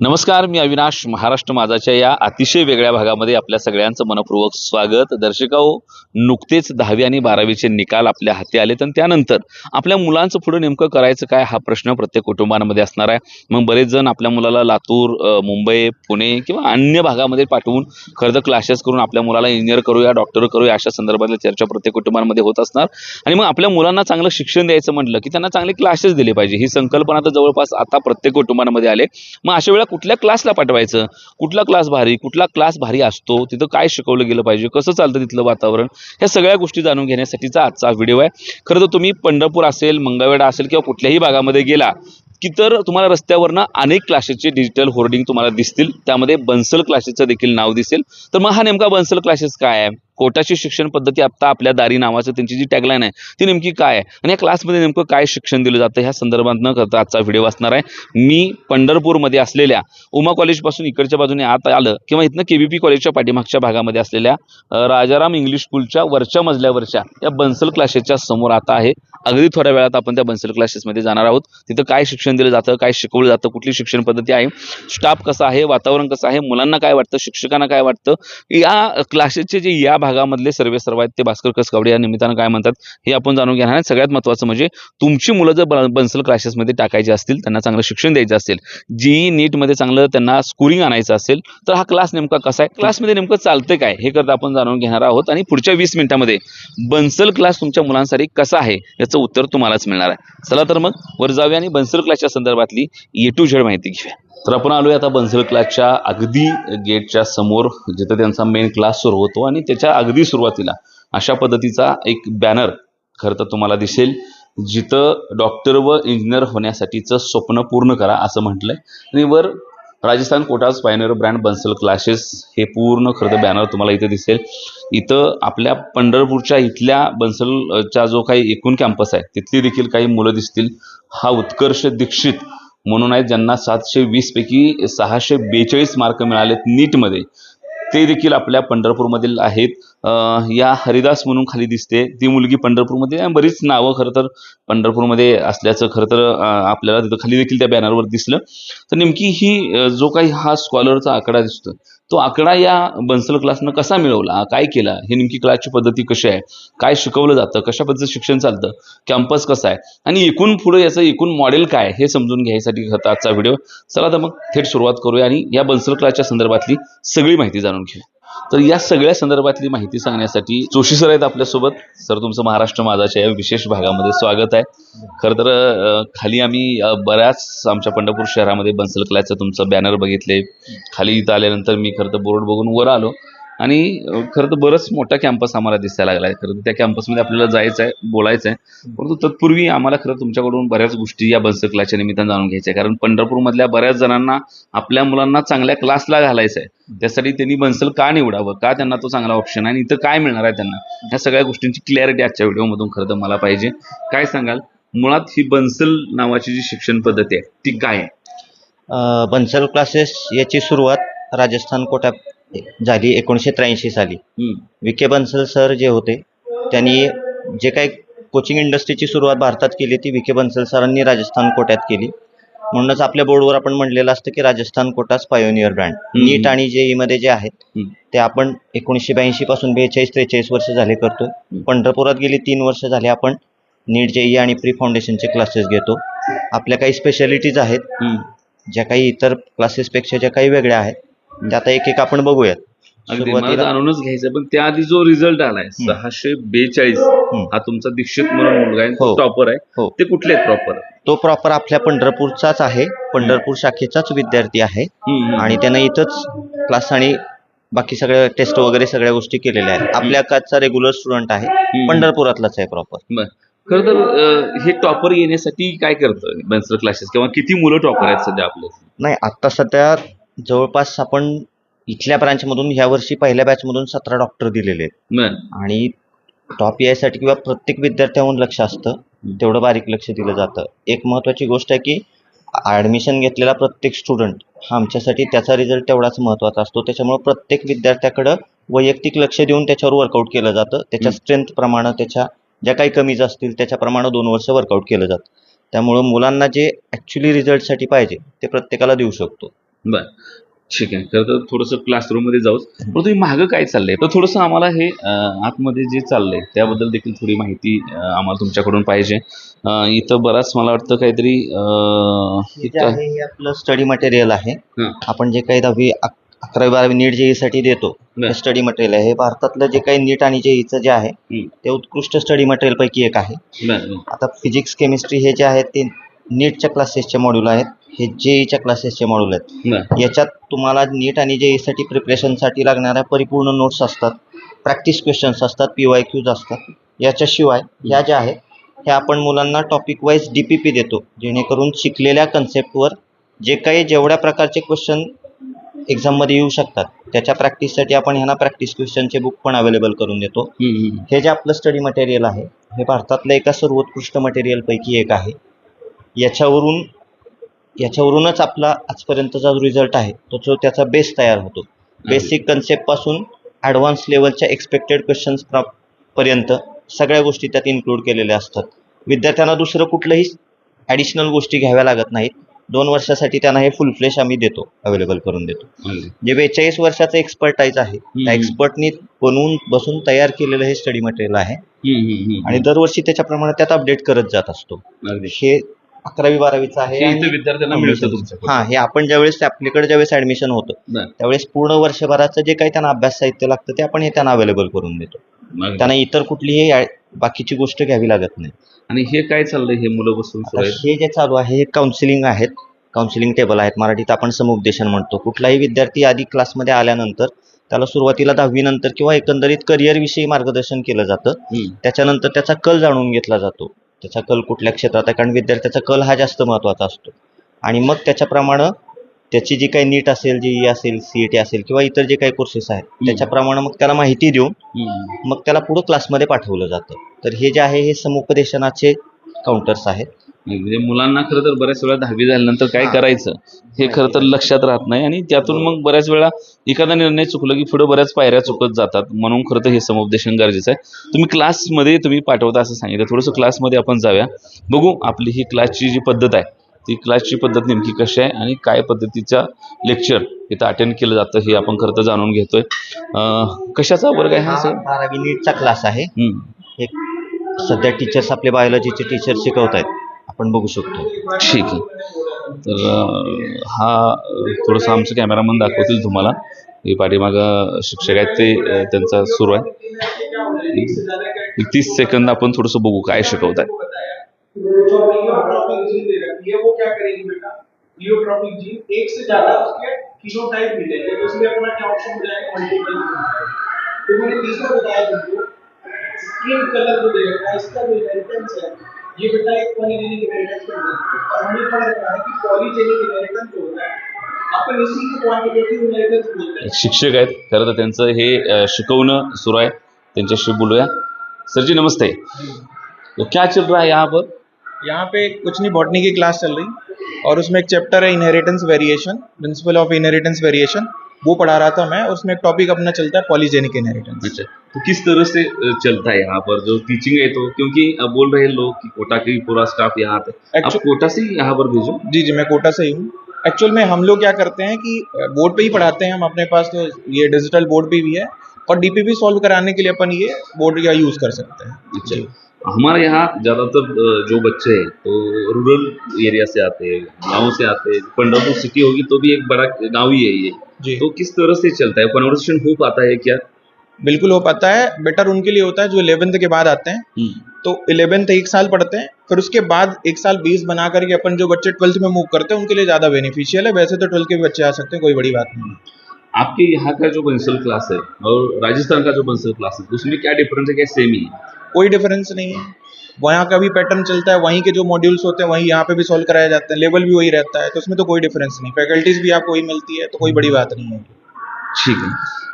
नमस्कार मी अविनाश महाराष्ट्र माझाच्या या अतिशय वेगळ्या भागामध्ये आपल्या सगळ्यांचं मनपूर्वक स्वागत. दर्शकाओ नुकतेच दहावी आणि बारावीचे निकाल आपल्या हाती आले तर त्यानंतर आपल्या मुलांचं पुढे नेमकं करायचं काय हा प्रश्न प्रत्येक कुटुंबांमध्ये असणार आहे. मग बरेच जण आपल्या मुलाला लातूर मुंबई पुणे किंवा अन्य भागामध्ये पाठवून खरं तर क्लासेस करून आपल्या मुलाला इंजिनियर करूया डॉक्टर करूया अशा संदर्भातल्या चर्चा प्रत्येक कुटुंबांमध्ये होत असणार. आणि मग आपल्या मुलांना चांगलं शिक्षण द्यायचं म्हटलं की त्यांना चांगले क्लासेस दिले पाहिजे. ही संकल्पना तर जवळपास आता प्रत्येक कुटुंबांमध्ये आले मग अशा वेळेला कुठल्या क्लासला पाठवायचं? कुठला क्लास भारी? कुठला क्लास भारी असतो? तिथं काय शिकवलं गेलं पाहिजे? कसं चालतं तिथलं वातावरण? ह्या सगळ्या गोष्टी जाणून घेण्यासाठीचा आजचा व्हिडिओ आहे. खरं तर तुम्ही पंढरपूर असेल मंगळवेढा असेल किंवा कुठल्याही भागामध्ये गेला की तर तुम्हाला रस्त्यावरनं अनेक क्लासेसचे डिजिटल होर्डिंग तुम्हाला दिसतील. त्यामध्ये बन्सल क्लासेसचं देखील नाव दिसेल. तर मग हा नेमका बन्सल क्लासेस काय आहे? कोटाची शिक्षण पद्धती आत्ता आपल्या दारी नावाचं त्यांची जी टॅगलाईन आहे ती नेमकी काय आहे? आणि या क्लासमध्ये नेमकं काय शिक्षण दिलं जातं ह्या संदर्भात न करता आजचा व्हिडिओ असणार आहे. मी पंढरपूरमध्ये असलेल्या उमा कॉलेजपासून इकडच्या बाजूने आत आलं किंवा इथनं के पी कॉलेजच्या पाठीमागच्या भागामध्ये असलेल्या राजाराम इंग्लिश स्कूलच्या वरच्या मजल्यावरच्या या बन्सल क्लासेसच्या समोर आता आहे. अगदी थोड्या वेळात आपण त्या बन्सल क्लासेसमध्ये जाणार आहोत. तिथं काय शिक्षण दिलं जातं काय शिकवलं जातं कुठली शिक्षण पद्धती आहे स्टाफ कसा आहे वातावरण कसं आहे मुलांना काय वाटतं शिक्षकांना काय वाटतं या क्लासेसचे जे या भागामधले सर्वे सर्व आहेत ते भास्कर कसकावडे या निमित्तानं काय म्हणतात हे आपण जाणून घेणार आहे सगळ्यात महत्त्वाचं म्हणजे तुमची मुलं जर बन्सल क्लासेसमध्ये टाकायची असतील त्यांना चांगलं शिक्षण द्यायचं असेल जी नीटमध्ये चांगलं त्यांना स्कोरिंग आणायचं असेल तर हा क्लास नेमका कसा आहे? क्लासमध्ये नेमकं चालतंय काय हे करता आपण जाणून घेणार आहोत. आणि पुढच्या वीस मिनिटामध्ये बन्सल क्लास तुमच्या मुलांसाठी कसा आहे याचं उत्तर तुम्हालाच मिळणार आहे. चला तर मग वर जाऊया आणि बन्सल क्लासच्या संदर्भातली ए टू झेड माहिती घेऊया. तर आपण आलोय आता बन्सल क्लासच्या अगदी गेटच्या समोर जिथं त्यांचा मेन क्लास सुरू होतो आणि त्याच्या अगदी सुरुवातीला अशा पद्धतीचा एक बॅनर खरं तर तुम्हाला दिसेल जिथं डॉक्टर व इंजिनियर होण्यासाठीचं स्वप्न पूर्ण करा असं म्हटलंय. आणि वर Rajasthan Kota's pioneer brand Bansal classes हे पूर्ण खरं तर बॅनर तुम्हाला इथं दिसेल. इथं आपल्या पंढरपूरच्या इथल्या बन्सलच्या जो काही एकूण कॅम्पस आहे तिथली देखील काही मुलं दिसतील. हा उत्कर्ष दीक्षित म्हणून आहेत ज्यांना सातशे वीस पैकी सहाशे बेचाळीस मार्क मिळालेत नीटमध्ये ते देखील आपल्या पंढरपूरमधील आहेत. या हरिदास म्हणून खाली दिसते. ती मुलगी पंढरपूरमध्ये बरीच नावं खरं तर पंढरपूरमध्ये असल्याचं खरं तर आपल्याला तिथं खाली देखील त्या बॅनरवर दिसलं. तर नेमकी ही जो काही हा स्कॉलरचा आकडा दिसतो तो आकडा या बन्सल क्लासनं कसा मिळवला? काय केला? हे नेमकी क्लासची पद्धती कशी आहे? काय शिकवलं जातं? कशा पद्धतीचं शिक्षण चालतं? कॅम्पस कसं आहे? आणि एकूण पुढे याचं एकूण मॉडेल काय हे समजून घ्यायसाठी होता आजचा व्हिडिओ. चला तर मग थेट सुरुवात करूया आणि या बन्सल क्लासच्या संदर्भातली सगळी माहिती जाणून घेऊया. तर या सगळ्या संदर्भातली माहिती सांगण्यासाठी जोशी सर आहेत आपल्यासोबत. सर तुमचं महाराष्ट्र माझाच्या या विशेष भागामध्ये स्वागत आहे. खरं तर खाली आम्ही बऱ्याच आमच्या पंढरपूर शहरामध्ये बन्सल कलाचं तुमचं बॅनर बघितले. खाली इथं आल्यानंतर मी खरं तर बोर्ड बघून वर आलो. आणि खरं तर बरंच मोठा कॅम्पस आम्हाला दिसायला लागला आहे खरं तर त्या कॅम्पसमध्ये आपल्याला जायचं आहे बोलायचं आहे परंतु तत्पूर्वी आम्हाला खरं तुमच्याकडून बऱ्याच गोष्टी या बस क्लासच्या निमित्तानं जाणून घ्यायच्या. आहे कारण पंढरपूरमधल्या बऱ्याच जणांना आपल्या मुलांना चांगल्या क्लासला घालायचं आहे त्यासाठी त्यांनी बन्सल का निवडावं? का त्यांना तो चांगला ऑप्शन आहे? आणि इथं काय मिळणार आहे त्यांना? ह्या सगळ्या गोष्टींची क्लॅरिटी आजच्या व्हिडिओमधून खरं तर मला पाहिजे. काय सांगाल? मुळात ही बन्सल नावाची जी शिक्षण पद्धती आहे ती काय आहे? बन्सल क्लासेस याची सुरुवात राजस्थान कोटात झाली एकोणीसशे त्र्याऐंशी साली. विखे बन्सल सर जे होते त्यांनी जे काही कोचिंग इंडस्ट्रीची सुरुवात भारतात केली ती विखे बन्सल सरांनी राजस्थान कोट्यात केली. म्हणूनच आपल्या बोर्डवर आपण म्हणलेलं असतं की Rajasthan Kota's pioneer brand NEET आणि जेई मध्ये जे आहेत. ते आपण एकोणीसशे ब्याऐंशी पासून बेचाळीस त्रेचाळीस वर्ष झाले करतोय. पंढरपुरात गेली तीन वर्ष झाले आपण नीट जेई आणि प्री फाउंडेशनचे क्लासेस घेतो. आपल्या काही स्पेशालिटीज आहेत. ज्या काही इतर क्लासेसपेक्षा ज्या काही वेगळ्या आहेत त्या आता एक एक आपण बघूयात. अगदी मला सुरुवातीला जाणूनच घ्यायचं पण त्याआधी जो रिझल्ट आलाय सहाशे बेचाळीस हा तुमचा दीक्षित म्हणून मुलगा आहे. हो. टॉपर आहे. हो. ते कुठले आहेत प्रॉपर तो प्रॉपर आपल्या पंढरपूरचाच आहे. पंढरपूर शाखेचाच विद्यार्थी आहे. आणि त्यानं इथंच क्लास आणि बाकी सगळ्या टेस्ट वगैरे सगळ्या गोष्टी केलेल्या आहेत. आपल्या काचचा रेग्युलर स्टुडंट आहे. पंढरपुरातलाच आहे प्रॉपर खर तर अं, हे टॉपर येण्यासाठी काय करतं? बन्सर क्लासेस किंवा किती मुलं टॉपर आहेत सध्या आपल्या नाही आत्ता सध्या जवळपास आपण इथल्या ब्रांचमधून ह्या वर्षी पहिल्या बॅचमधून सतरा डॉक्टर दिलेले आहेत. बर. आणि टॉप यायसाठी किंवा प्रत्येक विद्यार्थ्याहून लक्ष असतं तेवढं बारीक लक्ष दिलं जातं. एक महत्त्वाची गोष्ट आहे की ॲडमिशन घेतलेला प्रत्येक स्टुडंट हा आमच्यासाठी त्याचा रिझल्ट तेवढाच महत्त्वाचा असतो. त्याच्यामुळे प्रत्येक विद्यार्थ्याकडं वैयक्तिक लक्ष देऊन त्याच्यावर वर्कआउट केलं जातं. त्याच्या स्ट्रेंथ प्रमाणे त्याच्या ज्या काही कमीज असतील त्याच्याप्रमाणे दोन वर्ष वर्कआउट केलं जातं. त्यामुळं मुलांना जे ॲक्च्युली रिझल्टसाठी पाहिजे ते प्रत्येकाला देऊ शकतो. बर. ठीक आहे. खरं तर थोडंसं क्लासरूममध्ये जाऊच. पण तुम्ही मागं काय चाललंय? तर थोडंसं आम्हाला हे अं, आतमध्ये जे चाललंय त्याबद्दल देखील थोडी माहिती अं, आम्हाला तुमच्याकडून पाहिजे. अं, इथं बराच मला वाटतं काहीतरी अं, हे जे आहे हे आपलं स्टडी मटेरियल आहे. हं. आपण जे काही दहावी अक- अकरावी बारावी नीट जेई साठी देतो बरं. स्टडी मटेरियल आहे. हे भारतातलं जे काही नीट आणि जेईचं जे आहे हं. ते उत्कृष्ट स्टडी मटेरियल पैकी एक आहे. बरं, बरं. आता फिजिक्स केमिस्ट्री हे जे आहेत ते नीटच्या क्लासेसचे मॉड्यूल आहेत. हे जेईच्या क्लासेसचे मॉड्यूल आहेत. याच्यात तुम्हाला नीट आणि जेईसाठी प्रिपरेशनसाठी लागणाऱ्या परिपूर्ण नोट्स असतात प्रॅक्टिस क्वेश्चन्स असतात पी वाय क्यूज असतात याच्याशिवाय ह्या ज्या आहेत ह्या आपण मुलांना topic wise D P P देतो जेणेकरून शिकलेल्या कन्सेप्टवर जे काही जेवढ्या प्रकारचे क्वेश्चन एक्झाममध्ये येऊ शकतात त्याच्या प्रॅक्टिससाठी आपण ह्यांना प्रॅक्टिस क्वेश्चनचे बुक पण अवेलेबल करून देतो. हे जे आपलं स्टडी मटेरियल आहे हे भारतातलं एका सर्वोत्कृष्ट मटेरियलपैकी एक आहे याच्यावरून याच्यावरूनच आपला आजपर्यंतचा जो रिझल्ट आहे तो जो त्याचा बेस तयार होतो बेसिक कन्सेप्टपासून ॲडव्हान्स लेवलच्या एक्सपेक्टेड क्वेश्चन्स पर्यंत सगळ्या गोष्टी त्यात इन्क्लूड केलेल्या असतात विद्यार्थ्यांना दुसरं कुठलंही ॲडिशनल गोष्टी घ्याव्या लागत नाहीत दोन वर्षासाठी त्यांना हे फुल फ्लेश आम्ही देतो अवेलेबल करून देतो. जे बेचाळीस वर्षाचं एक्सपर्टाईज आहे त्या. एक्सपर्टनी बनवून बसून तयार केलेलं हे स्टडी मटेरियल आहे. आणि दरवर्षी त्याच्याप्रमाणे त्यात अपडेट करत जात असतो. हे अकरावी बारावीचं आहे हे आणि- इथं विद्यार्थ्यांना मिळतं तुमच्याकडे हा हे आपण ज्यावेळेस आपल्याकडे ज्यावेळेस ऍडमिशन होतं बरं. त्यावेळेस पूर्ण वर्षभराचं जे काही त्यांना अभ्यास साहित्य लागतं ते आपण हे त्यांना अवेलेबल करून देतो. त्यांना इतर कुठलीही बाकीची गोष्ट घ्यावी लागत नाही. आणि हे काय चाललंय हे मुलं बसून आता हे जे चालू आहे हे काउन्सिलिंग आहेत. काउन्सिलिंग टेबल आहेत. मराठीत आपण समुपदेशन म्हणतो. कुठलाही विद्यार्थी आधी क्लासमध्ये आल्यानंतर त्याला सुरुवातीला दहावीनंतर किंवा एकंदरीत करिअरविषयी मार्गदर्शन केलं जातं. हम्म. त्याच्यानंतर त्याचा कल जाणून घेतला जातो. त्याचा कल कुठल्या क्षेत्रात आहे? कारण विद्यार्थ्याचा कल हा जास्त महत्त्वाचा असतो. आणि मग त्याच्याप्रमाणे त्याची जी काही नीट असेल जी असेल सी ई टी असेल किंवा इतर जे काही कोर्सेस आहेत त्याच्याप्रमाणे मग त्याला माहिती देऊन. मग त्याला पुढं क्लासमध्ये पाठवलं जातं. तर हे जे आहे हे समुपदेशनाचे काउंटर्स आहेत. म्हणजे मुलांना खरं तर बऱ्याच वेळा दहावी झाल्यानंतर काय. करायचं हे खरं तर लक्षात राहत नाही आणि त्यातून मग बऱ्याच वेळा एखादा निर्णय चुकला की पुढे बऱ्याच पायऱ्या चुकत जातात. म्हणून खरं तर हे समुपदेशन गरजेचं आहे. तुम्ही क्लासमध्ये तुम्ही पाठवता असं सांगितलं. थोडंसं क्लासमध्ये आपण जाऊया. बघू आपली ही क्लासची जी पद्धत आहे ती क्लासची पद्धत नेमकी कशी आहे आणि काय पद्धतीचा लेक्चर इथं अटेंड केलं जातं हे आपण खरं तर जाणून घेतोय. कशाचा वर्ग आहे हा सर बारावी नीटचा क्लास आहे. एक सध्या टीचर्स आपले बायोलॉजीचे टीचर शिकवत आहेत आपण बघू शकतो. ठीक आहे. तर अं, हा अं, थोडंसं आमचं कॅमेरामन दाखवतील तुम्हाला. हे पाठीमागं शिक्षक आहेत ते अं, त्यांचा सुरू आहे. एक तीस सेकंद आपण थोडंसं बघू काय शिकवत आहे लियोट्रॉपिक जीन दे रखी है वो क्या करेगी बेटा लियोट्रॉपिक जीन एक से ज्यादा उसके फिनोटाइप मिलेंगे तो इसलिए अपना क्या ऑप्शन हो जाएगा मल्टीपल तो मैंने तीसरा बताया तुमको स्किन कलर जो दे रखा है इसका जो इनहेरिटेंस है ये बेटा एक पॉलीजेनिक इनहेरिटेंस में है और हमने पढ़ रखा है कि पॉलीजेनिक इनहेरिटेंस जो होता है अपन इसी को क्वांटिटेटिव इनहेरिटेंस बोलते हैं। एक शिक्षक आहेत खरं तर त्यांचं हे शिकवणं सुरू आहे. त्यांच्याशी बोलूया. सर जी नमस्ते तो क्या चल रहा है यहाँ पर? यहाँ पे कुछ नहीं बॉटनी की क्लास चल रही। और उसमें एक चैप्टर है inheritance variation principle of inheritance variation वो पढ़ा रहा था मैं उसमें एक टॉपिक अपना चलता है पॉलीजेनिक इनहेरिटेंस अच्छा तो किस तरह से चलता है यहाँ पर जो टीचिंग है तो? क्योंकि अब बोल रहे हैं लोग कि कोटा के पूरा स्टाफ यहाँ है आप कोटा से ही यहाँ पर भेजो? जी जी मैं कोटा से ही हूँ। एक्चुअल में हम लोग क्या करते हैं कि बोर्ड पे ही पढ़ाते हैं हम अपने पास तो ये डिजिटल बोर्ड पे भी है। और डीपीपी सॉल्व कराने के लिए अपन ये बोर्ड का यूज़ कर सकते हैं। अच्छा। हमारे यहाँ ज़्यादातर जो बच्चे हैं तो रूरल एरिया से आते हैं गाँव से आते हैं पंडरपुर सिटी होगी तो भी एक बड़ा गाँव ही है ये। तो किस तरह से चलता है? कन्वर्सेशन हो पाता है क्या? बिल्कुल हो पाता है। बेटर उनके लिए होता है जो इलेवेंथ के बाद आते हैं। तो इलेवेंथ एक साल पढ़ते हैं फिर उसके बाद एक साल बीस बना करके अपन जो बच्चे ट्वेल्थ में मूव करते हैं उनके लिए ज़्यादा बेनिफिशियल है। वैसे तो ट्वेल्थ के भी बच्चे आ सकते हैं कोई बड़ी बात नहीं। आपके यहाँ का जो बंसल क्लास है और राजस्थान का जो बंसल क्लास है उसमें क्या डिफरेंस है? क्या सेम ही है? कोई डिफरेंस नहीं है। वहाँ का भी पैटर्न चलता है वहीं के जो मॉड्यूल्स होते हैं वहीं यहाँ पे भी सॉल्व कराए जाते हैं लेवल भी वही रहता है तो उसमें तो कोई डिफरेंस नहीं। फैकल्टीज भी आपको वही मिलती है तो कोई बड़ी बात नाही आहे ठीक आहे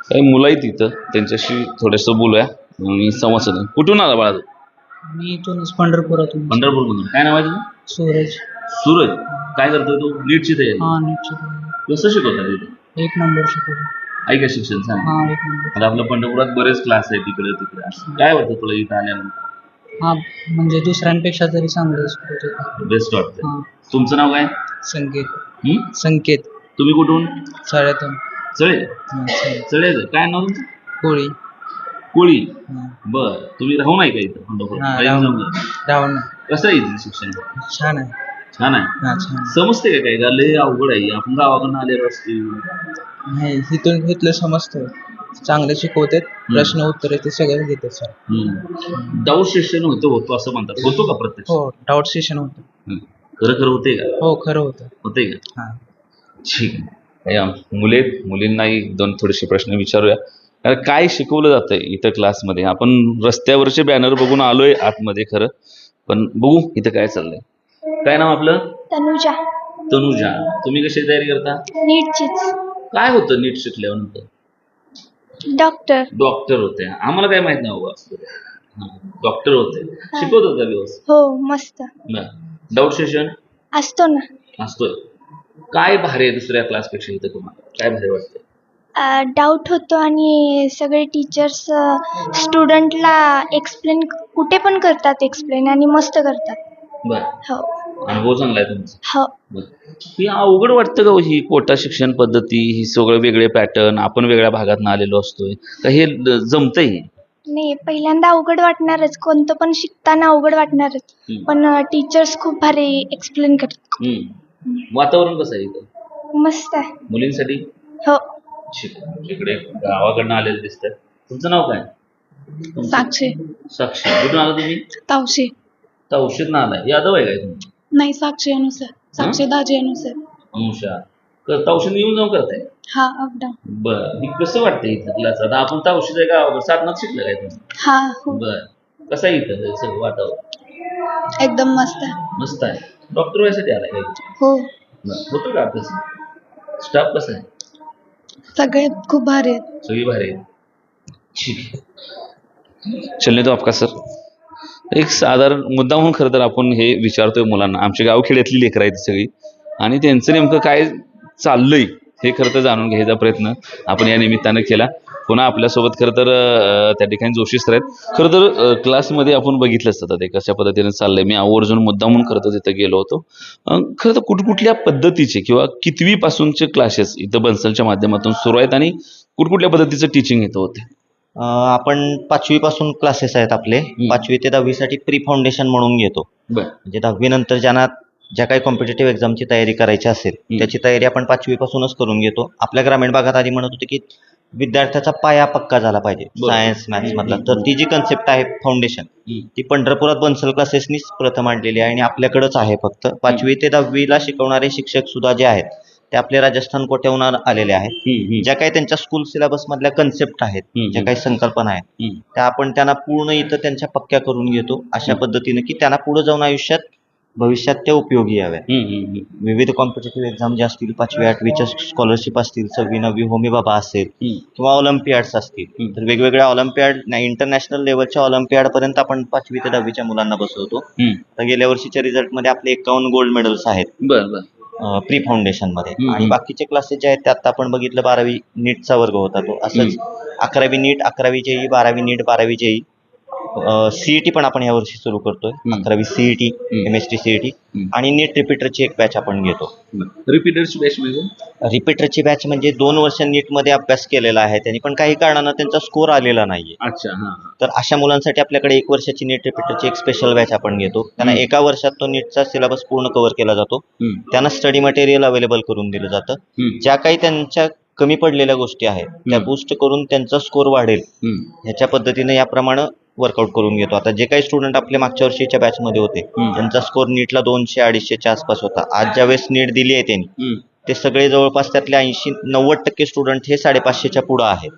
काही मुलं आहेत तिथं त्यांच्याशी थोडंसं बोलूया आणि संवाद साधूया कुठून आला बाळा तू? मी इथूनच पंढरपुरातून. पंढरपूरमधून काय नाव आहे तुझं? सूरज. सूरज. काय करतोय तू? नीटची तयारी. हा नीट शिकवलं कसं शिकवतात तिथे एक नंबर शिकवलं ऐका शिक्षण सांग हा एक नंबर आता आपल्या पंढरपुरात बरेच क्लास आहे तिकडे तिकडे. काय वाटतं तुला इथं आल्यानंतर? हा म्हणजे दुसऱ्यांपेक्षा तरी चांगलं शिकवत बेस्ट वाटतं. हा. तुमचं नाव काय? संकेत. हं? संकेत. तुम्ही कुठून? साड्यातून चळे चळे काय नाव तुमचं? कोळी. कोळी. बर. तुम्ही राहू नाही का इथं पंढरपूर हा, काही राहून. रावण कसं आहे इथलं शिक्षण? छान आहे. छान आहे. हा समजते का काय लय अवघड आहे. आपण गावाकडनं आलेलो असते. नाही इथून इथलं समजतं. चांगले शिकवतात प्रश्न उत्तर ते सगळं देतात सर. डाऊट सेशन होतं होतो असं म्हणतात. होतो का प्रत्यक्ष? हो डाऊट सेशन होतं. हम्म. खरं खरं होते का? हो खरं होतं. होते का? हा. ठीक आहे. या मुले मुलींनाही दोन थोडेसे प्रश्न विचारूया. कारण काय शिकवलं जातंय इथं क्लासमध्ये आपण रस्त्यावरचे बॅनर बघून आलोय आतमध्ये खरं. पण बघू इथं काय चाललंय. काय नाव आपलं? तनुजा. तनुजा. तुम्ही कशी तयारी करता? नीटचीच काय होतं नीट शिकल्यानंतर डॉक्टर. डॉक्टर होते. आम्हाला काय माहीत नाही बाबा. डॉक्टर होते. शिकवत होता व्यवस्थित हो मस्त. Doubt session? असतो ना. असतोय काय भारी आहे दुसऱ्या क्लासपेक्षा इथं तुम्हाला? काय भारी वाटतंय? डाऊट होतो आणि सगळे टीचर्स स्टुडंटला एक्सप्लेन कुठे पण करतात एक्सप्लेन आणि मस्त करतात. बर. हो. अनुभव चांगला आहे तुमचा. हो. ही अवघड वाटतं का हो ही कोटा शिक्षण पद्धती ही सगळं वेगळे पॅटर्न आपण वेगळ्या भागात आलेलो असतोय का हे जमतंय? नाही पहिल्यांदा अवघड वाटणारच कोणतं पण शिकताना अवघड वाटणारच. हम्म. पण टीचर्स खूप भारी एक्सप्लेन करतात. वातावरण कसं आहे इथं? मस्त आहे. मुलींसाठी? हो. शिक इकडे गावाकडनं आलेलं दिसतंय. तुमचं नाव काय? तुमचं? साक्षी. साक्षी. कुठून आला तुम्ही? तावशी. औषध ना आलाय. यादव आहे काय तुम्ही? नाही साक्षी अनुसार साक्षी दाजी अनुसार अंशा क- औषध येऊन जाऊन करताय हा अपडाऊन बरं हे कसं वाटतंय इथं क्लास आता आपण तर औषध आहे का साधनात शिकलं काय तुम्ही. हा हो. बरं. कसं आहे इथं सगळं वातावरण? एकदम मस्त आहे. मस्त आहे. डॉक्टर व्हायसाठी आलाय काय हो. बरं. होतो का अभ्यास? स्टाफ कसा आहे? सगळे खूप भारी आहेत सगळी भारी आहे. ठीक चलने तो आपका सर एक साधारण मुद्दा म्हणून खरं तर आपण हे विचारतोय मुलांना. आमच्या गावखेड्यातली लेकरं आहेत सगळी. आणि त्यांचं नेमकं काय चाललंय हे खरं तर जाणून घ्यायचा प्रयत्न आपण या निमित्तानं केला. पुन्हा आपल्यासोबत खरं तर त्या ठिकाणी जोशी सर आहेत. खरं तर क्लासमध्ये आपण बघितलंच होतं ते कशा पद्धतीने चाललंय. मी आवर्जून मुद्दा म्हणून खरं तर तिथं गेलो होतो. खरं तर कुठकुठल्या पद्धतीचे किंवा कितवी पासूनचे क्लासेस इथं बन्सलच्या माध्यमातून सुरू आहेत आणि कुठकुठल्या पद्धतीचं टीचिंग इथं होते आपण पाचवी पासून क्लासेस आहेत आपले. पाचवी ते दहावीसाठी प्री फाउंडेशन म्हणून घेतो. म्हणजे दहावी नंतर ज्यांना ज्या काही कॉम्पिटेटिव्ह एक्झामची तयारी करायची असेल त्याची तयारी आपण पाचवीपासूनच करून घेतो. आपल्या ग्रामीण भागात आधी म्हणत होते की विद्यार्थ्याचा पाया पक्का झाला पाहिजे. सायन्स मॅथ्स मधला. तर ती जी कन्सेप्ट आहे फाउंडेशन ती पंढरपुरात बन्सल क्लासेसनीच प्रथम आणलेली आहे आणि आपल्याकडंच आहे फक्त. पाचवी ते दहावीला शिकवणारे शिक्षक सुद्धा जे आहेत ते आपले राजस्थान कोट्याहून आलेले आहेत. ज्या काही त्यांच्या स्कूल सिलेबस मधल्या कन्सेप्ट आहेत. ज्या काही संकल्पना आहेत. त्या आपण त्यांना पूर्ण इथं त्यांच्या पक्क्या करून घेतो अशा पद्धतीने की त्यांना पुढे जाऊन आयुष्यात भविष्यात त्या उपयोगी याव्या विविध कॉम्पिटेटिव्ह एक्झाम जे असतील पाचवी आठवीच्या स्कॉलरशिप असतील सव्वी नववी होमी बाबा असेल किंवा ऑलिम्पियाड्स असतील. तर वेगवेगळ्या ऑलिम्पियाड इंटरनॅशनल लेवलच्या ऑलिम्पियाड पर्यंत आपण पाचवी ते दहावीच्या मुलांना बसवतो. तर गेल्या वर्षीच्या रिझल्टमध्ये आपले एकावन्न गोल्ड मेडल्स आहेत. प्री फाउंडेशनमध्ये. हम्म. आणि बाकीचे क्लासेस जे आहेत ते आता आपण बघितलं बारावी नीटचा वर्ग होता तो. असंच अकरावी नीट अकरावी जेई बारावी नीट बारावी जेई. सीईटी पण आपण या वर्षी सुरू करतोय. अकरावी CET. M S T CET. आणि नीट रिपीटरची एक बॅच आपण घेतो रिपीटरची बॅच म्हणजे रिपीटरची बॅच म्हणजे दोन वर्ष नीटमध्ये अभ्यास केलेला आहे त्यांनी पण काही कारणानं त्यांचा स्कोर आलेला नाहीये अच्छा हा तर अशा मुलांसाठी आपल्याकडे एक वर्षाची नीट रिपीटरची एक स्पेशल बॅच आपण घेतो त्यांना. एका वर्षात तो नीटचा सिलेबस पूर्ण कव्हर केला जातो. त्यांना स्टडी मटेरियल अवेलेबल करून दिलं जातं. ज्या काही त्यांच्या कमी पडलेल्या गोष्टी आहेत त्या. बूस्ट करून त्यांचा स्कोर वाढेल. ह्याच्या पद्धतीने याप्रमाणे वर्कआउट करून घेतो आता जे काही स्टुडंट आपले मागच्या वर्षीच्या बॅचमध्ये होते. त्यांचा स्कोर नीटला दोनशे अडीचशेच्या आसपास होता आज ज्या वेळेस नीट दिली आहे त्यांनी. ते सगळे जवळपास त्यातले ऐंशी नव्वद टक्के स्टुडंट हे साडेपाचशेच्या पुढं आहेत.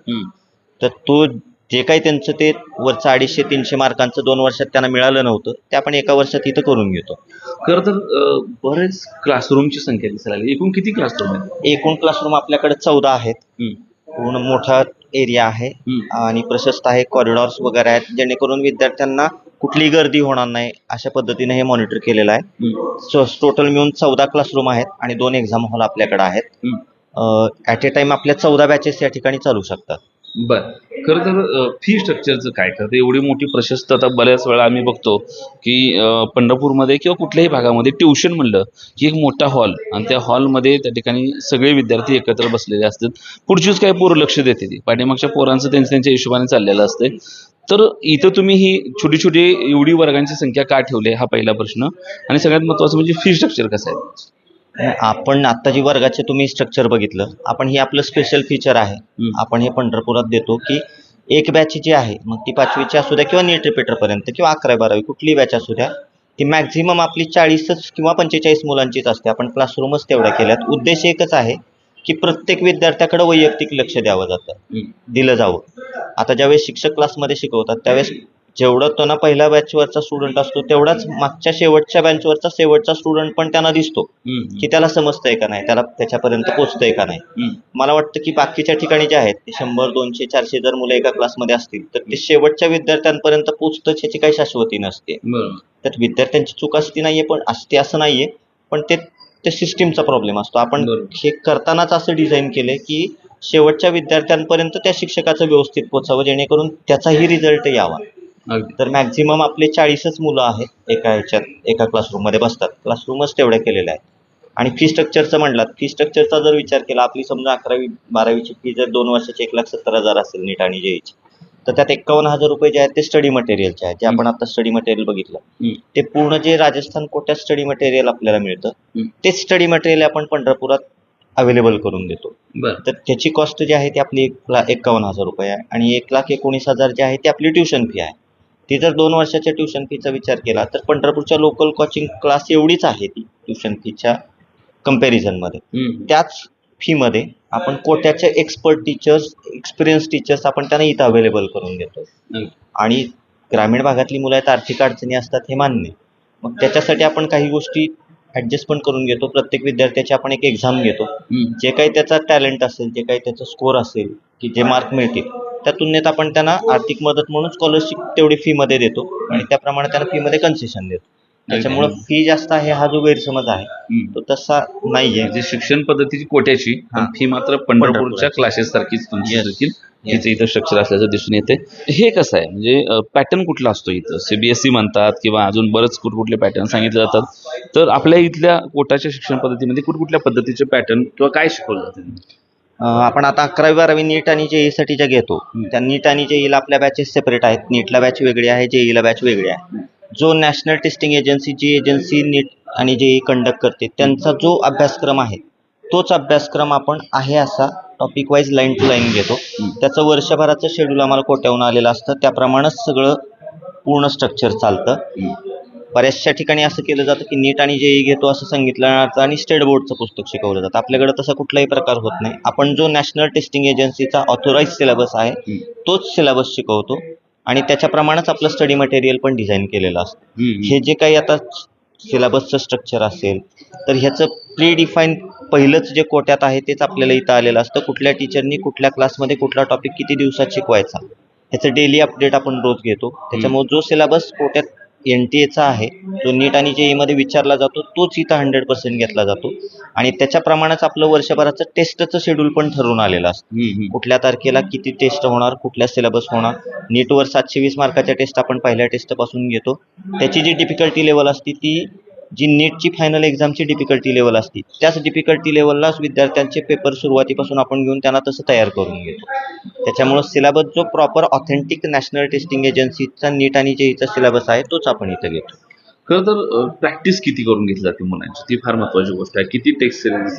तर तो जे काही त्यांचं ते वरचं अडीचशे तीनशे मार्कांचं दोन वर्षात त्यांना मिळालं नव्हतं ते आपण एका वर्षात इथं करून घेतो खरं तर बरेच क्लासरूमची संख्या दिसायला लागली एकूण किती क्लासरूम आहेत एकूण क्लासरूम आपल्याकडे चौदा आहेत. पूर्ण मोठा एरिया आहे. आणि प्रशस्त आहे कॉरिडॉर्स वगैरे आहेत जेणेकरून विद्यार्थ्यांना कुठलीही गर्दी होणार नाही अशा पद्धतीने हे मॉनिटर केलेलं आहे. टोटल मिळून चौदा क्लासरूम आहेत आणि दोन एक्झाम हॉल आपल्याकडे आहेत. ॲट ए टाइम आपल्या चौदा बॅचेस या ठिकाणी चालू शकतात बर. खरं तर फी स्ट्रक्चरचं काय? करतं एवढी मोठी प्रशस्त आता बऱ्याच वेळा आम्ही बघतो की पंढरपूरमध्ये किंवा कुठल्याही भागामध्ये ट्युशन म्हणलं की एक मोठा हॉल आणि त्या हॉलमध्ये त्या ठिकाणी सगळे विद्यार्थी एकत्र बसलेले असतात. पुढचीच काय पोरं लक्ष देते ती. पाठीमागच्या पोरांचं त्यांच्या त्यांच्या हिशोबाने चाललेलं असते तर इथं तुम्ही ही छोटी छोटी एवढी वर्गांची संख्या का ठेवली आहे? हा पहिला प्रश्न. आणि सगळ्यात महत्त्वाचं म्हणजे फी स्ट्रक्चर कसं आहे? आपण आता जी वर्गाचे तुम्ही स्ट्रक्चर बघितलं आपण हे आपलं स्पेशल फीचर आहे. आपण हे पंढरपुरात देतो की एक बॅच जी आहे मग ती पाचवीची असू द्या किंवा नीट रिपीटरपर्यंत किंवा अकरावी बारावी कुठलीही बॅच असू द्या ती मॅक्झिमम आपली चाळीसच किंवा पंचेचाळीस मुलांचीच असते. आपण क्लासरूमच तेवढ्या केल्यात. उद्देश एकच आहे की प्रत्येक विद्यार्थ्याकडे वैयक्तिक लक्ष द्यावं जातं. दिलं जावं. आता ज्यावेळेस शिक्षक क्लासमध्ये शिकवतात त्यावेळेस जेवढं तो ना पहिल्या बॅचवरचा स्टुडंट असतो तेवढाच मागच्या शेवटच्या बॅचवरचा शेवटचा स्टुडंट पण त्यांना दिसतो. की त्याला समजतंय का नाही? त्याला त्याच्यापर्यंत पोहोचतंय का नाही. मला वाटतं की बाकीच्या ठिकाणी जे आहेत शंभर दोनशे चारशे जर मुलं एका क्लासमध्ये असतील तर ते शेवटच्या विद्यार्थ्यांपर्यंत पोहोचतंच याची काही शाश्वती नसते. त्यात विद्यार्थ्यांची चूक असती नाहीये पण असते असं नाहीये पण ते ते सिस्टीमचा प्रॉब्लेम असतो. आपण. हे करतानाच असं डिझाईन केलंय की शेवटच्या विद्यार्थ्यांपर्यंत त्या शिक्षकाचं व्यवस्थित पोचावं जेणेकरून त्याचाही रिझल्ट यावा. अगदी. तर मॅक्झिमम आपले चाळीसच मुलं आहेत एका ह्याच्यात एका क्लासरूममध्ये बसतात. क्लासरूमच तेवढ्या केलेल्या आहेत. आणि फी स्ट्रक्चरचं म्हणलात फी स्ट्रक्चरचा जर विचार केला आपली समजा अकरावी बारावीची फी जर दोन वर्षाची एक लाख सत्तर हजार असेल नीट आणि जेईची तर त्यात एक्कावन्न हजार रुपये जे आहेत ते स्टडी मटेरियलचे आहेत जे आपण आता स्टडी मटेरियल बघितलं. ते पूर्ण जे राजस्थान कोट्यात स्टडी मटेरियल आपल्याला मिळतं. तेच स्टडी मटेरियल आपण पंढरपुरात अवेलेबल करून देतो. तर त्याची कॉस्ट जी आहे ती आपली एक्कावन्न हजार रुपये आहे आणि एक लाख एकोणीस हजार जी आहे ती आपली ट्युशन फी आहे. ती जर दोन वर्षाच्या ट्युशन फीचा विचार केला तर पंढरपूरच्या लोकल कोचिंग क्लास एवढीच आहे ती ट्युशन फीच्या कम्पॅरिझनमध्ये हम्म. त्याच फीमध्ये आपण कोट्याचे एक्सपर्ट टीचर्स एक्सपिरियन्स टीचर्स आपण त्यांना इथं अवेलेबल करून देतो. आणि ग्रामीण भागातली मुलं आहेत आर्थिक अडचणी असतात हे मान्य. मग त्याच्यासाठी आपण काही गोष्टी ॲडजस्ट पण करून घेतो प्रत्येक विद्यार्थ्याची आपण एक एक्झाम घेतो. जे काही त्याचा टॅलेंट असेल जे काही त्याचं स्कोर असेल की जे मार्क मिळतील त्या तुलनेत आपण त्यांना आर्थिक मदत म्हणून स्कॉलरशिप तेवढी फीमध्ये देतो आणि त्याप्रमाणे त्यांना फीमध्ये कन्सेशन देतो त्याच्यामुळं फी जास्त आहे हा जो गैरसमज आहे. तो तसा नाहीये म्हणजे शिक्षण पद्धतीची कोट्याची. फी मात्र पंढरपूरच्या पंढरपुराची. क्लासेस सारखीच हिचं इथं स्ट्रक्चर असल्याचं दिसून येते. हे कसं आहे? म्हणजे पॅटर्न कुठला असतो इथं? सीबीएसई म्हणतात किंवा अजून बरेच कुठकुठले पॅटर्न सांगितले जातात. तर आपल्या इथल्या कोटाच्या शिक्षण पद्धतीमध्ये कुठकुठल्या पद्धतीचे पॅटर्न किंवा काय शिकवलं जातं? आपण आता अकरावी बारावी नीट आणि जेई साठी ज्या घेतो. त्या नीट आणि जेईला आपल्या बॅचेस सेपरेट आहेत. नीटला बॅच वेगळी आहे जेईला बॅच वेगळी आहे. जो नॅशनल टेस्टिंग एजन्सी जी एजन्सी नीट आणि जेई कंडक्ट करते त्यांचा जो अभ्यासक्रम आहे तोच अभ्यासक्रम आपण आहे असा topic wise line to line घेतो. त्याचं वर्षभराचं शेड्यूल आम्हाला कोट्याहून आलेलं असतं. त्याप्रमाणेच सगळं पूर्ण स्ट्रक्चर चालतं. बऱ्याचशा ठिकाणी असं केलं जातं की नीट आणि जेई घेतो असं सांगितलं जातं आणि स्टेट बोर्डचं पुस्तक शिकवलं जातं. आपल्याकडे तसा कुठलाही प्रकार होत नाही. आपण जो नॅशनल टेस्टिंग एजन्सीचा ऑथोराईज सिलेबस आहे. तोच सिलेबस शिकवतो. आणि त्याच्याप्रमाणेच आपलं स्टडी मटेरियल पण डिझाईन केलेलं असतं. हे जे काही आता सिलेबसचं स्ट्रक्चर असेल तर ह्याचं प्री डिफाईन पहिलंच जे कोट्यात आहे तेच आपल्याला इथं आलेलं असतं. कुठल्या टीचरनी कुठल्या क्लासमध्ये कुठला टॉपिक किती दिवसात शिकवायचा? ह्याचं डेली अपडेट आपण रोज घेतो. त्याच्यामुळे जो सिलेबस कोट्यात एन टी एचा आहे जो नीट आणि JEE मध्ये विचारला जातो तोच इथं हंड्रेड पर्सेंट घेतला जातो. आणि त्याच्याप्रमाणेच आपलं वर्षभराचं टेस्टचं शेड्यूल पण ठरवून आलेलं असतं. कुठल्या तारखेला किती टेस्ट होणार कुठल्या सिलेबस होणार? नीटवर सातशे वीस मार्काच्या टेस्ट आपण पहिल्या टेस्टपासून घेतो. त्याची जी डिफिकल्टी लेवल असते ती जी नीटची फायनल एक्झामची डिफिकल्टी लेवल असते. त्याच डिफिकल्टी लेवललाच विद्यार्थ्यांचे पेपर सुरुवातीपासून आपण घेऊन त्यांना तसं तयार करून घेतो. त्याच्यामुळं सिलेबस जो प्रॉपर ऑथेंटिक नॅशनल टेस्टिंग एजन्सीचा नीट आणि जेईचा सिलेबस आहे तोच आपण इथं घेतो. खरं तर प्रॅक्टिस किती करून घेतली जाते मुलांची? ती फार महत्वाची गोष्ट आहे. किती टेस्ट सिरीज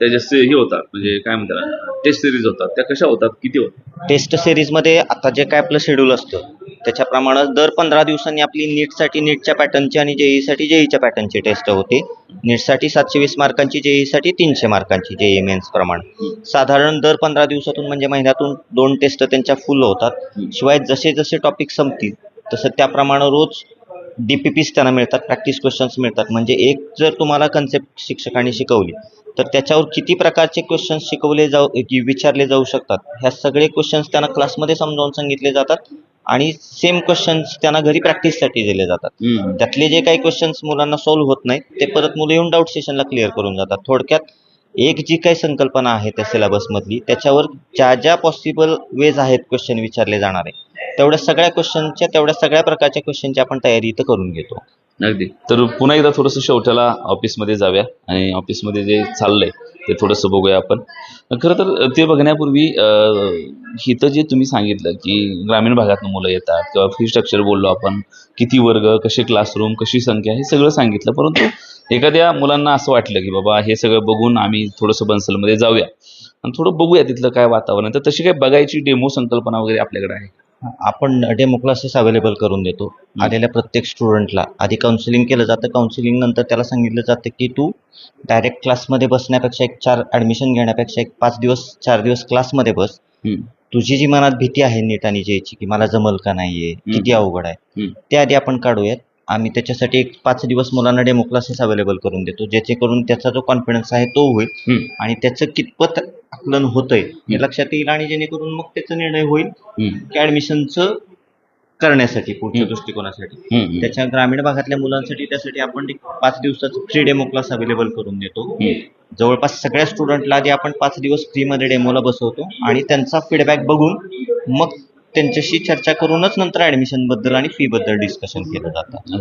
त्याच्या हे होतात. म्हणजे काय म्हणतात टेस्ट सिरीज होतात. त्या कशा होतात? किती होतात? टेस्ट सिरीजमध्ये आता जे काय आपलं शेड्यूल असतं त्याच्याप्रमाणे दर पंधरा दिवसांनी आपली नीटसाठी नीटच्या पॅटर्नची आणि जेईसाठी जेईच्या पॅटर्नची टेस्ट होते. नीटसाठी सातशे वीस मार्कांची जेईसाठी तीनशे मार्कांची जेई मेन्स प्रमाण. साधारण दर पंधरा दिवसातून म्हणजे महिन्यातून दोन टेस्ट त्यांच्या फुल होतात. शिवाय जसे जसे टॉपिक संपतील तसं त्याप्रमाणे रोज डी पी पीस त्यांना मिळतात प्रॅक्टिस क्वेश्चन्स मिळतात. म्हणजे एक जर तुम्हाला कन्सेप्ट शिक्षकांनी शिकवली तर त्याच्यावर किती प्रकारचे क्वेश्चन्स शिकवले जाऊ की विचारले जाऊ शकतात? ह्या सगळे क्वेश्चन्स त्यांना क्लासमध्ये समजावून सांगितले जातात आणि सेम क्वेश्चन्स त्यांना घरी प्रॅक्टिससाठी दिले जातात. त्यातले जे काही क्वेश्चन्स मुलांना सॉल्व्ह होत नाहीत ते परत मुलं येऊन डाऊट सेशनला क्लिअर करून जातात. थोडक्यात एक जी काही संकल्पना आहे त्या सिलेबसमधली त्याच्यावर ज्या ज्या पॉसिबल वेज आहेत क्वेश्चन विचारले जाणारे तेवढ्या सगळ्या क्वेश्चनच्या तेवढ्या सगळ्या प्रकारच्या क्वेश्चनची आपण तयारी इथं करून घेतो. अगदी. तर पुन्हा एकदा थोडंसं शेवट्याला ऑफिसमध्ये जाऊया आणि ऑफिसमध्ये जे चाललंय ते थोडंसं बघूया आपण. खरं तर ते बघण्यापूर्वी इथं जे तुम्ही सांगितलं की ग्रामीण भागातून मुलं येतात किंवा फी स्ट्रक्चर बोललो आपण किती वर्ग कसे क्लासरूम कशी संख्या हे सगळं सांगितलं. परंतु एखाद्या मुलांना असं वाटलं की बाबा हे सगळं बघून आम्ही थोडंसं बन्सलमध्ये जाऊया. आणि थोडं बघूया तिथलं काय वातावरण तर तशी काय बघायची डेमो संकल्पना वगैरे आपल्याकडे आहे आपण डेमो क्लासेस अवेलेबल करून देतो. आलेल्या प्रत्येक स्टुडंटला आधी काउन्सिलिंग केलं जातं. काउन्सिलिंग नंतर त्याला सांगितलं जातं की तू डायरेक्ट क्लासमध्ये बसण्यापेक्षा एक चार ॲडमिशन घेण्यापेक्षा एक पाच दिवस चार दिवस क्लासमध्ये बस. तुझी जी मनात भीती आहे नीट आणि जेची की मला जमल का नाहीये किती अवघड आहे. ते आधी आपण काढूयात. आम्ही त्याच्यासाठी एक पाच दिवस मुलांना डेमो क्लासेस अवेलेबल करून देतो. जेणेकरून त्याचा जो कॉन्फिडन्स आहे तो होईल. आणि त्याचं कितपत आकलन होतंय हे लक्षात येईल आणि जेणेकरून मग त्याचा निर्णय होईल. की ऍडमिशनचं करण्यासाठी पुढच्या. दृष्टिकोनासाठी. त्याच्या ग्रामीण भागातल्या मुलांसाठी त्यासाठी आपण पाच दिवसाचं फ्री डेमो क्लास अवेलेबल करून देतो. जवळपास सगळ्या स्टुडंटला आधी आपण पाच दिवस फ्रीमध्ये डेमोला बसवतो आणि त्यांचा फीडबॅक बघून मग त्यांच्याशी चर्चा करूनच नंतर ऍडमिशनबद्दल आणि फी बद्दल डिस्कशन केलं जातं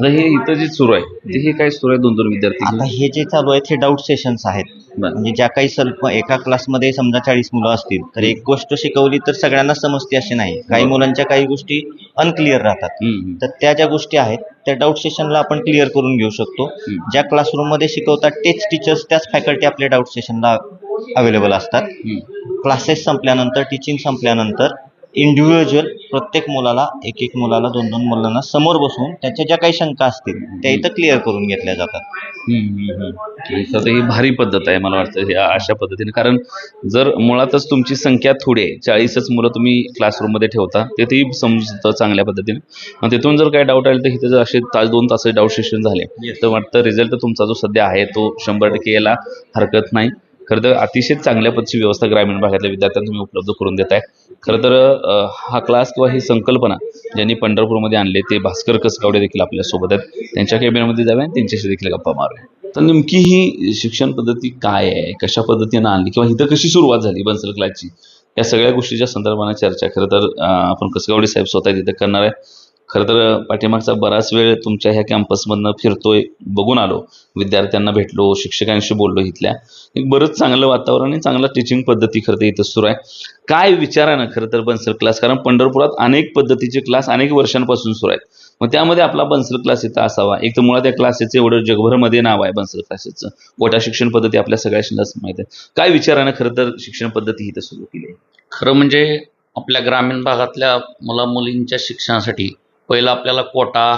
आता हे इथं जे सुरू आहे ते हे काय सुरू आहे दोन दोन विद्यार्थी आता हे जे चालू आहेत हे डाऊट सेशन्स आहेत बरं. म्हणजे ज्या काही सल्प एका क्लासमध्ये समजा चाळीस मुलं असतील तर एक गोष्ट शिकवली तर सगळ्यांना समजते असे नाही काही मुलांच्या काही गोष्टी अनक्लिअर राहतात हम्म, हम्म. तर त्या ज्या गोष्टी आहेत त्या डाऊट सेशनला आपण क्लिअर करून घेऊ शकतो हम्म. ज्या क्लासरूममध्ये शिकवतात तेच टीचर्स त्याच फॅकल्टी आपल्या डाऊट सेशनला अवेलेबल असतात हम्म. क्लासेस संपल्यानंतर टीचिंग संपल्यानंतर इंडिव्हिज्युअल प्रत्येक मुलाला एक एक मुलाला दोन दोन मुलांना समोर बसवून त्याच्या ज्या काही शंका असतील त्या इथं क्लिअर करून घेतल्या जातात. हम्म, हम्म, हम्म. तर ही भारी पद्धत आहे मला वाटतं या अशा पद्धतीने. कारण जर मुळातच तुमची संख्या थोडी आहे चाळीसच मुलं तुम्ही क्लासरूममध्ये ठेवता ते तेही समजतं चांगल्या पद्धतीने. आणि तिथून जर काय डाऊट आले तर इथं जर असे तास दोन तास डाऊट सेशन झाले तर वाटतं रिझल्ट तुमचा जो सध्या आहे तो शंभर टक्के यायला हरकत नाही. खरं तर अतिशय चांगल्या पद्धतीची व्यवस्था ग्रामीण भागातल्या विद्यार्थ्यांना तुम्ही उपलब्ध करून देत आहे खरं तर हा क्लास किंवा ही संकल्पना ज्यांनी पंढरपूरमध्ये आणले ते भास्कर कसगावडे देखील आपल्यासोबत आहेत. त्यांच्या कॅबिनमध्ये जाऊया आणि त्यांच्याशी देखील गप्पा मारूया. तर नेमकी ही शिक्षण पद्धती काय आहे? कशा पद्धतीनं आणली? किंवा इथं कशी सुरुवात झाली बन्सल क्लासची या सगळ्या गोष्टीच्या संदर्भाने चर्चा खरं तर आपण कसगावडे साहेब स्वतः तिथं करणार आहे. खरं तर पाठीमागचा बराच वेळ तुमच्या ह्या कॅम्पसमधनं फिरतोय बघून आलो. विद्यार्थ्यांना भेटलो शिक्षकांशी बोललो इथल्या. एक बरंच चांगलं वातावरण आणि चांगलं टीचिंग पद्धती खरं तर इथं सुरू आहे. काय विचारानं खरं तर बन्सल क्लास कारण पंढरपुरात अनेक पद्धतीचे क्लास अनेक वर्षांपासून सुरू आहेत. मग त्यामध्ये आपला बन्सल क्लास इथं असावा. एक तर मुळात त्या क्लासेसचं एवढं जगभरमध्ये नाव आहे बन्सल क्लासेसचं कोटा शिक्षण पद्धती आपल्या सगळ्यांनाच माहीत आहे. काय विचारानं खरं तर शिक्षण पद्धती इथं सुरू केली आहे? खरं म्हणजे आपल्या ग्रामीण भागातल्या मुला मुलींच्या शिक्षणासाठी पहिलं आपल्याला कोटा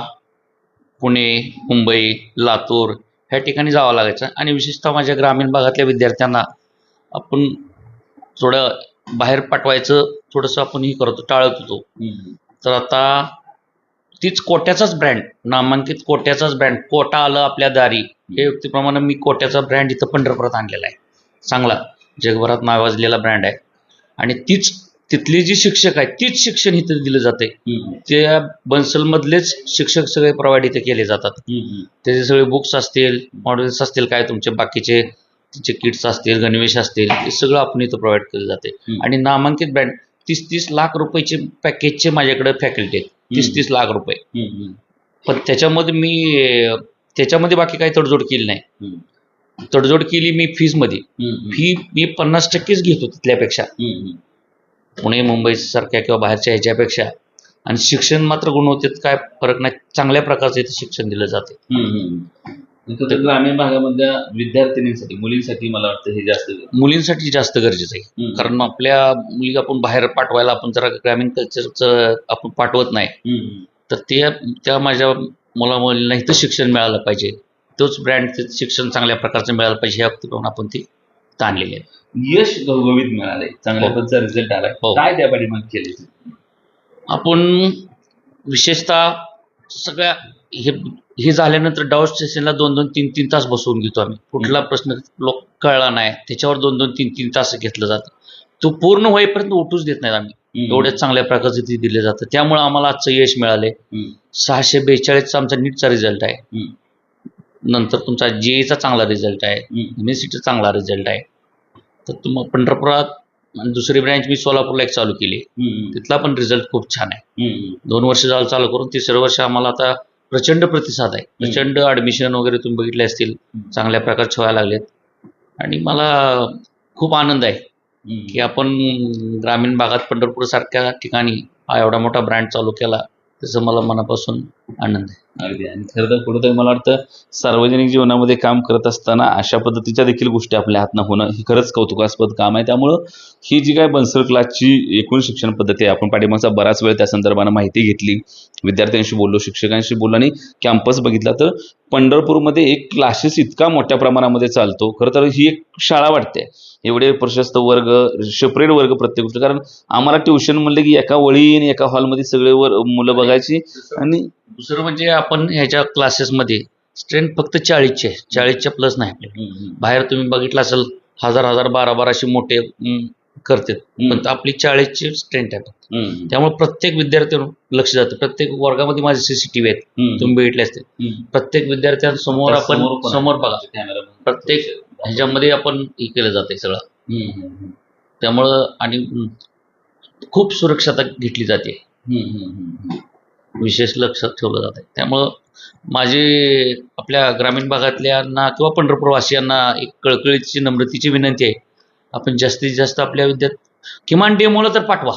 पुणे मुंबई लातूर ह्या ठिकाणी जावं लागायचं. आणि विशेषतः माझ्या ग्रामीण भागातल्या विद्यार्थ्यांना आपण थोडं बाहेर पाठवायचं थोडंसं आपण हे करतो टाळत होतो तर आता तीच कोट्याचाच ब्रँड नामांकित कोट्याचाच ब्रँड कोटा आलं आपल्या दारी. हे व्यक्तीप्रमाणे मी कोट्याचा ब्रँड इथं पंढरपुरात आणलेला आहे. चांगला. जगभरात नावाजलेला ब्रँड आहे. आणि तीच तिथली जी शिक्षक आहेत तीच शिक्षण इथं दिलं जाते त्या बन्सलमधलेच शिक्षक सगळे प्रोव्हाइड इथे केले जातात. त्याचे सगळे बुक्स असतील मॉड्युल्स असतील काय तुमचे बाकीचे तिचे किट्स असतील गणवेश असतील हे सगळं आपण इथं प्रोव्हाइड केलं जाते. आणि नामांकित ब्रँड तीस तीस लाख रुपयाचे पॅकेजचे माझ्याकडे फॅकल्टी आहेत. तीस तीस लाख रुपये. पण त्याच्यामध्ये मी त्याच्यामध्ये बाकी काही तडजोड केली नाही. तडजोड केली मी फीजमध्ये फी मी पन्नास टक्केच घेतो तिथल्यापेक्षा. पुणे मुंबई सारख्या किंवा बाहेरच्या ह्याच्यापेक्षा. आणि शिक्षण मात्र गुणवत्तेत काय फरक नाही चांगल्या प्रकारचं इथं शिक्षण दिलं जाते तर ग्रामीण भागामधल्या विद्यार्थिनींसाठी मुलींसाठी मला वाटतं हे जास्त मुलींसाठी जास्त गरजेचं आहे. कारण आपल्या मुली आपण बाहेर पाठवायला आपण जरा ग्रामीण कल्चरचं आपण पाठवत नाही. तर ते त्या माझ्या मुला मुलींना इथं शिक्षण मिळालं पाहिजे. तोच ब्रँड शिक्षण चांगल्या प्रकारचं मिळालं पाहिजे ह्या आपण ती ताणलेली आहे यश घवघवीत मिळालंय चांगल्या हो. पद्धतीचा रिझल्ट आलाय हो. काय त्या पाठीमागे केले? आपण विशेषतः सगळ्या हे हे झाल्यानंतर डाऊट स्टेशनला दोन दोन तीन तीन तास बसवून घेतो आम्ही. कुठला प्रश्न लोक कळला नाही. त्याच्यावर दोन दोन तीन तीन तास घेतलं जातं. तो पूर्ण होईपर्यंत उठूच देत नाहीत आम्ही. एवढ्या चांगल्या प्रकारचं ते दिले जातं. त्यामुळे आम्हाला आजचं यश मिळाले. सहाशे बेचाळीसचा आमचा नीटचा रिझल्ट आहे. नंतर तुमचा जे चा चांगला रिझल्ट आहे. एम चांगला रिझल्ट आहे. तर तुम पंढरपुरात दुसरी ब्रँच मी सोलापूरला एक चालू केली. तिथला पण रिझल्ट खूप छान आहे. दोन वर्ष झालं चालू करून तिसरं वर्ष आम्हाला आता प्रचंड प्रतिसाद आहे. प्रचंड ॲडमिशन वगैरे तुम्ही बघितले असतील. चांगल्या प्रकारचे व्हायला लागलेत. आणि मला खूप आनंद आहे. की आपण ग्रामीण भागात पंढरपूर सारख्या ठिकाणी हा एवढा मोठा ब्रँड चालू केला. त्याचा मला मनापासून आनंद आहे. अगदी. आणि खरं तर कुठेतरी मला वाटतं सार्वजनिक जीवनामध्ये काम करत असताना अशा पद्धतीच्या देखील गोष्टी आपल्या हातनं होणं ही खरंच कौतुकास्पद काम आहे. त्यामुळं ही जी काय बन्सर क्लासची एकूण शिक्षण पद्धती आहे आपण पाठिंबाचा बराच वेळ त्या संदर्भानं माहिती घेतली. विद्यार्थ्यांशी बोललो शिक्षकांशी बोललो आणि कॅम्पस बघितला तर पंढरपूरमध्ये एक क्लासेस इतका मोठ्या प्रमाणामध्ये चालतो. खरं तर ही एक शाळा वाटते. एवढे प्रशस्त वर्ग सेपरेट वर्ग प्रत्येक गोष्ट. कारण आम्हाला ट्युशन म्हणलं की एका वळी आणि एका हॉलमध्ये सगळे वर मुलं बघायची आणि दुसरं म्हणजे आपण ह्याच्या क्लासेसमध्ये स्ट्रेंथ फक्त चाळीसचे आहे. चाळीसच्या प्लस नाही बाहेर तुम्ही बघितलं असेल हजार हजार बारा बाराशे मोठे हम्म. पण आपली चाळीसची स्ट्रेंथ आहे. त्यामुळे प्रत्येक विद्यार्थ्यावर लक्ष जातं. प्रत्येक वर्गामध्ये माझे सीसीटीव्ही आहेत. तुम्ही बघितले असतील. हम्म. प्रत्येक विद्यार्थ्यांसमोर आपण समोर. बघा. प्रत्येक ह्याच्यामध्ये आपण हे केलं जाते सगळं. त्यामुळं आणि खूप सुरक्षता घेतली जाते. विशेष लक्ष ठेवलं जाते त्यामुळं माझे आपल्या ग्रामीण भागातल्यांना किंवा पंढरपूरवासियांना एक कळकळीची नम्रतेची विनंती आहे. आपण जास्तीत जास्त आपल्या विद्यार्थी किमान डेमोला तर पाठवा.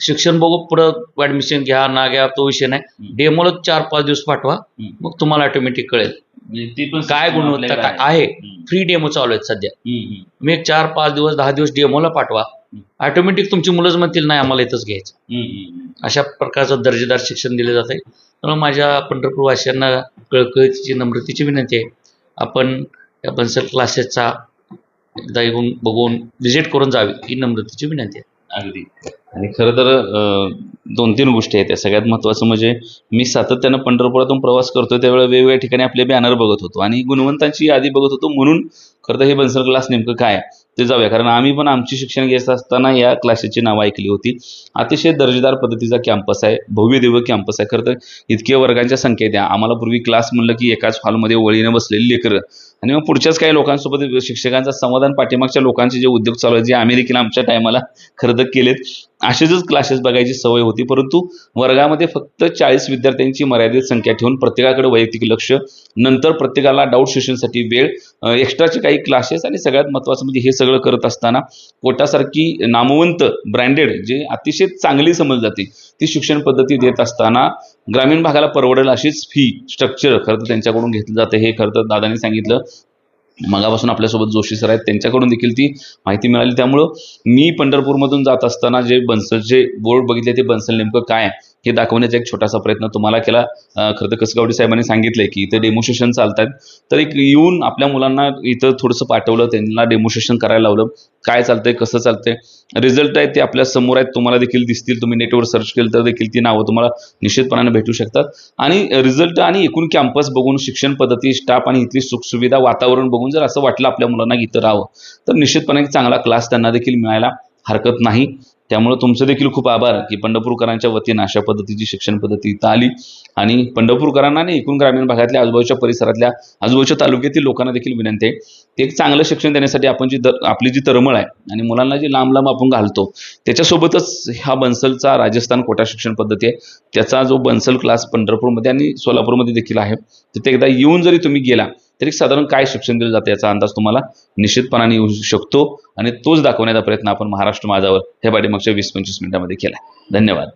शिक्षण बघू पुढं ॲडमिशन घ्या ना घ्या तो विषय नाही. डेमोला चार पाच दिवस पाठवा. मग तुम्हाला ऑटोमॅटिक कळेल. काय system गुणवत्ता काय आहे. फ्री डेमो चालू आहेत सध्या. तुम्ही एक चार पाच दिवस दहा दिवस डेमोला पाठवा. ऑटोमॅटिक तुमची मुलंच म्हणतील नाही आम्हाला इथंच घ्यायचं. अशा प्रकारचं दर्जेदार शिक्षण दिले जात आहे. त्यामुळे माझ्या पंढरपूरवासियांना कळकळीची नम्रतेची विनंती आहे. आपण या बन्सल क्लासेसचा एकदा येऊन बघून व्हिजिट करून जावी ही नम्रतेची विनंती आहे. अगदी. आणि खरं तर दोन तीन गोष्टी आहेत. त्या सगळ्यात महत्त्वाचं म्हणजे मी सातत्यानं पंढरपुरातून प्रवास करतो त्यावेळेला वेगवेगळ्या ठिकाणी आपले बॅनर बघत होतो. आणि गुणवंतांची यादी बघत होतो म्हणून खरं तर हे बन्सर क्लास नेमकं काय ते जाऊया. कारण आम्ही पण आमची शिक्षण घेत असताना या क्लासेसची नावं ऐकली होती. अतिशय दर्जेदार पद्धतीचा कॅम्पस आहे भव्य दिव्य कॅम्पस आहे. खरं तर इतक्या वर्गांच्या संख्येत आहे आम्हाला पूर्वी क्लास म्हणलं की एकाच हॉलमध्ये वळीनं बसलेली लेकरं. आणि मग पुढच्याच काही लोकांसोबत शिक्षकांचा समाधान पाठीमागच्या लोकांचे जे उद्योग चालू आहेत जे अमेरिकेला आमच्या टायमाला खरं तर केलेत असेच क्लासेस बघायची सवय होती परंतु वर्गामध्ये फक्त चाळीस विद्यार्थ्यांची मर्यादित संख्या ठेवून प्रत्येकाकडे वैयक्तिक लक्ष नंतर प्रत्येकाला डाऊट सेशनसाठी वेळ एक्स्ट्राचे काही क्लासेस आणि सगळ्यात महत्त्वाचं म्हणजे हे सगळं करत असताना कोटासारखी नामवंत ब्रँडेड जे अतिशय चांगली समज जाते ती शिक्षण पद्धती देत असताना ग्रामीण भागाला परवडेल अशीच फी स्ट्रक्चर खरं तर त्यांच्याकडून घेतलं जातं. हे खरं तर दादांनी सांगितलं. मगापासून आपल्यासोबत जोशी सर आहेत त्यांच्याकडून देखील ती माहिती मिळाली. त्यामुळं मी पंढरपूरमधून जात असताना जे बन्सलचे बोर्ड बघितले ते बन्सल नेमकं काय आहे? हे दाखवण्याचा एक छोटासा प्रयत्न तुम्हाला केला. खरं तर कसगावडी साहेबांनी सांगितलंय की इथं डेमोस्ट्रेशन चालत आहेत तर एक येऊन आपल्या मुलांना इथं थोडंसं पाठवलं त्यांना डेमोस्ट्रेशन करायला लावलं. काय चालतंय कसं चालतंय? रिझल्ट आहेत ते आपल्यासमोर आहेत तुम्हाला देखील दिसतील. तुम्ही नेटवर सर्च केलं तर देखील ती नावं तुम्हाला निश्चितपणाने भेटू शकतात. आणि रिझल्ट आणि एकूण कॅम्पस बघून शिक्षण पद्धती स्टाफ आणि इथली सुखसुविधा वातावरण बघून जर असं वाटलं आपल्या मुलांना इथं राहावं तर निश्चितपणे चांगला क्लास त्यांना देखील मिळायला हरकत नाही. त्यामुळं तुमचं देखील खूप आभार की पंढरपूरकरांच्या वतीनं अशा पद्धतीची शिक्षण पद्धती इथं आली. आणि पंढरपूरकरांना आणि एकूण ग्रामीण भागातल्या आजूबाजूच्या परिसरातल्या आजूबाजूच्या तालुक्यातील लोकांना देखील विनंती आहे. ते एक चांगलं शिक्षण देण्यासाठी आपण जी दर आपली जी तरमळ आहे आणि मुलांना जी लांब लांब आपण घालतो त्याच्यासोबतच हा बन्सलचा राजस्थान कोटा शिक्षण पद्धती आहे. त्याचा जो बन्सल क्लास पंढरपूरमध्ये आणि सोलापूरमध्ये देखील आहे. तिथे एकदा येऊन जरी तुम्ही गेला तरी साधारण काय शिक्षण दिलं जातं याचा अंदाज तुम्हाला निश्चितपणाने येऊ शकतो. आणि तोच दाखवण्याचा प्रयत्न आपण महाराष्ट्र माझावर हे पाठीमागच्या वीस पंचवीस मिनिटामध्ये केला धन्यवाद.